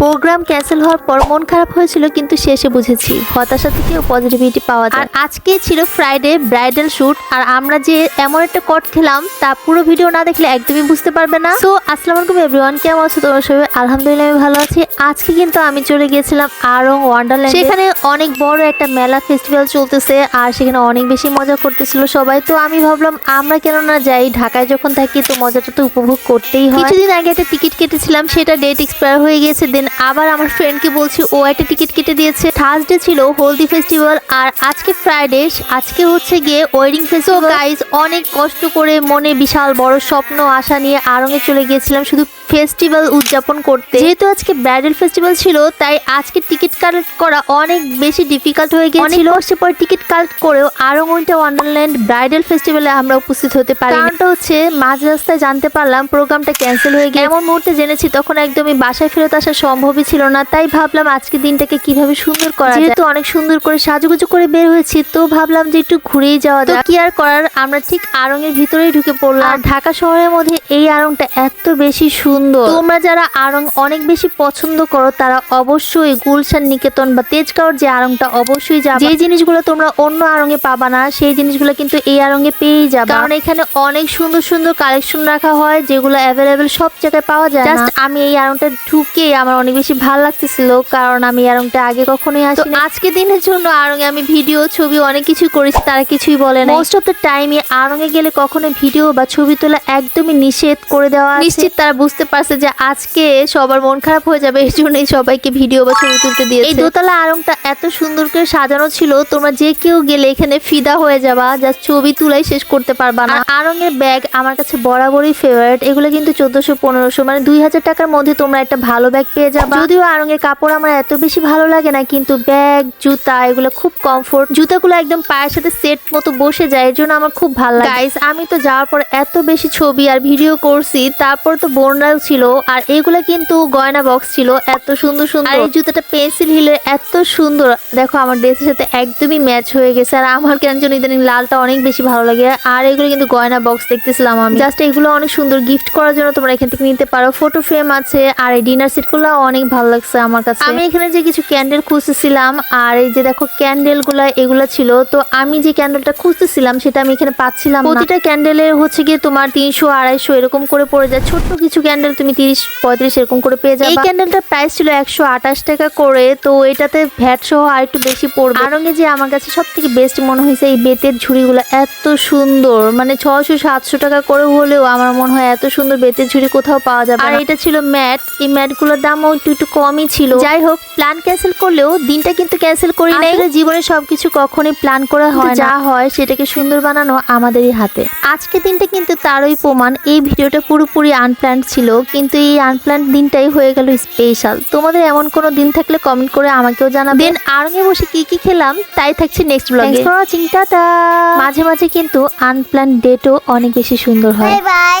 Programme cancel হওয়ার পর মন খারাপ হয়েছিল কিন্তু শেষে বুঝেছি হতাশা থেকেও পজিটিভিটি পাওয়া যায়। আর আজকে ছিল ফ্রাইডে ব্রাইডাল শুট আর আমরা যে এমন একটা কট খেলাম তা পুরো ভিডিও না দেখলে একদমই বুঝতে পারবে না। তো আসসালামু আলাইকুম এভরিওয়ান কেমন আছো তোমরা সবাই? আলহামদুলিল্লাহ আমি ভালো আছি। আজকে কিন্তু আমি চলে গিয়েছিলাম আরং ওয়ান্ডারল্যান্ড সেখানে অনেক বড় একটা মেলা ফেস্টিভ্যাল চলতেছে আর সেখানে অনেক বেশি মজা করতেছিল সবাই। তো আমি ভাবলাম আমরা কেন না যাই ঢাকায় যখন থাকি তো মজাটা তো উপভোগ করতেই হয়। কিছুদিন আগে একটা টিকিট কেটেছিলাম সেটা ডেট এক্সপায়ার হয়ে গিয়েছে দেন আবার আমার ফ্রেন্ডকে বলছি ও একটা টিকিট কেটে দিয়েছে। থার্সডে ছিল হলদি ফেস্টিভ্যাল আর আজকে ফ্রাইডে আজকে হচ্ছে গিয়ে ওয়েডিং ফেস্টিভ্যাল গাইজ অনেক কষ্ট করে মনে বিশাল বড় স্বপ্ন আশা নিয়ে আরঙে চলে গিয়েছিলাম শুধু ফেস্টিভ্যাল উদযাপন করতে। যেহেতু আজকে ব্রাইডাল ফেস্টিভ্যাল ছিল তাই আজকে টিকিট কালেক্ট করা অনেক বেশি ডিফিকাল্ট হয়ে গিয়েছিল। সে পর টিকিট কালেক্ট করেও আরং উইন্টার ওয়ান্ডারল্যান্ড ব্রাইডাল ফেস্টিভ্যালে আমরা উপস্থিত হতে পারি কারণটা হচ্ছে মাঝ রাস্তায় জানতে পারলাম প্রোগ্রামটা ক্যান্সেল হয়ে গিয়ে এমন মুহূর্তে জেনেছি তখন একদমই বাসায় ফেরত আসা সম্ভবই ছিল না, তাই ভাবলাম আজকে দিনটাকে কীভাবে সুন্দর করা যেহেতু অনেক সুন্দর করে সাজুগুজু করে বের হয়েছি, তো ভাবলাম যে একটু ঘুরেই যাওয়া যায় কি আর করার, আমরা ঠিক আরং এর ভিতরেই ঢুকে পড়লাম। আর ঢাকা শহরের মধ্যে এই আরংটা এত বেশি সুন্দর। তোমরা যারা আরং অনেক বেশি পছন্দ করো, তারা অবশ্যই গুলশান, নিকেতন বা তেজগাঁওর যে আরংটা অবশ্যই যাবে। যে জিনিসগুলো তোমরা অন্য আরঙে পাবা না, সেই জিনিসগুলো কিন্তু এই আরঙে পেয়েই যাবে। কারণ এখানে অনেক সুন্দর সুন্দর কালেকশন রাখা হয়, যেগুলো অ্যাভেলেবেল সব জায়গায় পাওয়া যায় জাস্ট আমি এই আরংটা ঢুকে আমার অনেক বেশি ভালো লাগতেছিল কারণ আমি আরংটা আগে কখনোই আসি আজকে দিনের জন্য আরঙে আমি ভিডিও ছবি অনেক কিছু করেছি তারা কিছুই বলে না মোস্ট অফ দ্য টাইমে আরঙে গেলে কখনো ভিডিও বা ছবি তোলা একদমই নিষেধ করে দেওয়া। নিশ্চিত তারা বুঝতে পারছে যে আজকে সবার মন খারাপ হয়ে যাবে এই জন্যই সবাইকে ভিডিও বা ছবি তুলতে দিয়েছে। এই দোতলা আরংটা এত সুন্দর করে সাজানো ছিল তোমরা যে কেউ গেলে এখানে ফিদা হয়ে যাবা যা ছবি তুলাই শেষ করতে পারবা না। আরঙের ব্যাগ আমার কাছে বরাবরই ফেভারিট এগুলো কিন্তু চোদ্দশো পনেরোশো মানে দুই হাজার টাকার মধ্যে তোমরা একটা ভালো ব্যাগ পেয়ে যাবে? যদিও আরঙের কাপড় আমার এত বেশি ভালো লাগে না কিন্তু ব্যাগ জুতা এগুলো খুব কমফোর্ট জুতাগুলো একদম পায়ের সাথে সেট মতো বসে যায় এর জন্য আমার খুব ভালো লাগে। গাইস আমি তো যাওয়ার পর এত বেশি ছবি আর ভিডিও করছি তারপর তো বোনরাও ছিল আর এগুলো কিন্তু গয়না বক্স ছিল এত সুন্দর সুন্দর। আর এই জুতাটা পেন্সিল হিলের এত সুন্দর। দেখো আমার ড্রেসের সাথে একদমই ম্যাচ হয়ে গেছে আর আমার কেন যেন ইদানিং লালটা অনেক বেশি ভালো লাগে। আর এগুলো কিন্তু গয়না বক্স দেখতেছিলাম আমি। জাস্ট এগুলো অনেক সুন্দর গিফট করার জন্য তোমরা এখান থেকে নিতে পারো। ফটো ফ্রেম আছে আর এই ডিনার সেটগুলো অনেক ভালো লাগছে আমার কাছে। আমি এখানে যে কিছু ক্যান্ডেল খুঁজতেছিলাম আর এই যে দেখো ক্যান্ডেলগুলা এগুলা ছিল তো আমি যে ক্যান্ডেলটা খুঁজতেছিলাম সেটা আমি এখানে পাচ্ছিলাম। প্রতিটা ক্যান্ডেলের হচ্ছে গিয়ে তোমার তিনশো আড়াইশো এরকম করে পড়ে যায়। ছোট্ট কিছু ক্যান্ডেল তুমি তিরিশ পঁয়ত্রিশ এরকম করে পেয়ে যাবে। এই ক্যান্ডেলটার প্রাইস ছিল একশো আঠাশ টাকা করে তো এটাতে ভ্যাট সহ আর একটু বেশি পড়বে। আরঙ্গে যে আমার কাছে সব থেকে বেস্ট মনে হয়েছে এই বেতের ঝুড়িগুলো এত সুন্দর। মানে ছশো সাতশো টাকা করে হলেও আমার মনে হয় এত সুন্দর বেতের ঝুড়ি কোথাও পাওয়া যাবে আর এটা ছিল ম্যাট এই ম্যাটগুলোর দামও একটু একটু কমই ছিল। যাই হোক প্ল্যান ক্যান্সেল করলেও দিনটা কিন্তু ক্যান্সেল করি নাই। আসলে জীবনে সবকিছু কখনোই প্ল্যান করা হয় না। যা হয় সেটাকে সুন্দর বানানো আমাদেরই হাতে। আজকে দিনটা কিন্তু তারই প্রমাণ। এই ভিডিওটা পুরোপুরি আনপ্ল্যান্ড ছিল কিন্তু এই আনপ্ল্যান্ড দিনটাই হয়ে গেল স্পেশাল তোমাদের এমন কোনো দিন থাকলে কমেন্ট করে আমাকেও জানাবে। দেন আরঙে বসে কি কি খেলাম তাই থাকছে নেক্সট ব্লগে ফর ওয়াচিং টাটা! মাঝে মাঝে কিন্তু আনপ্ল্যান্ড ডেটও অনেক বেশি সুন্দর হয়। Bye bye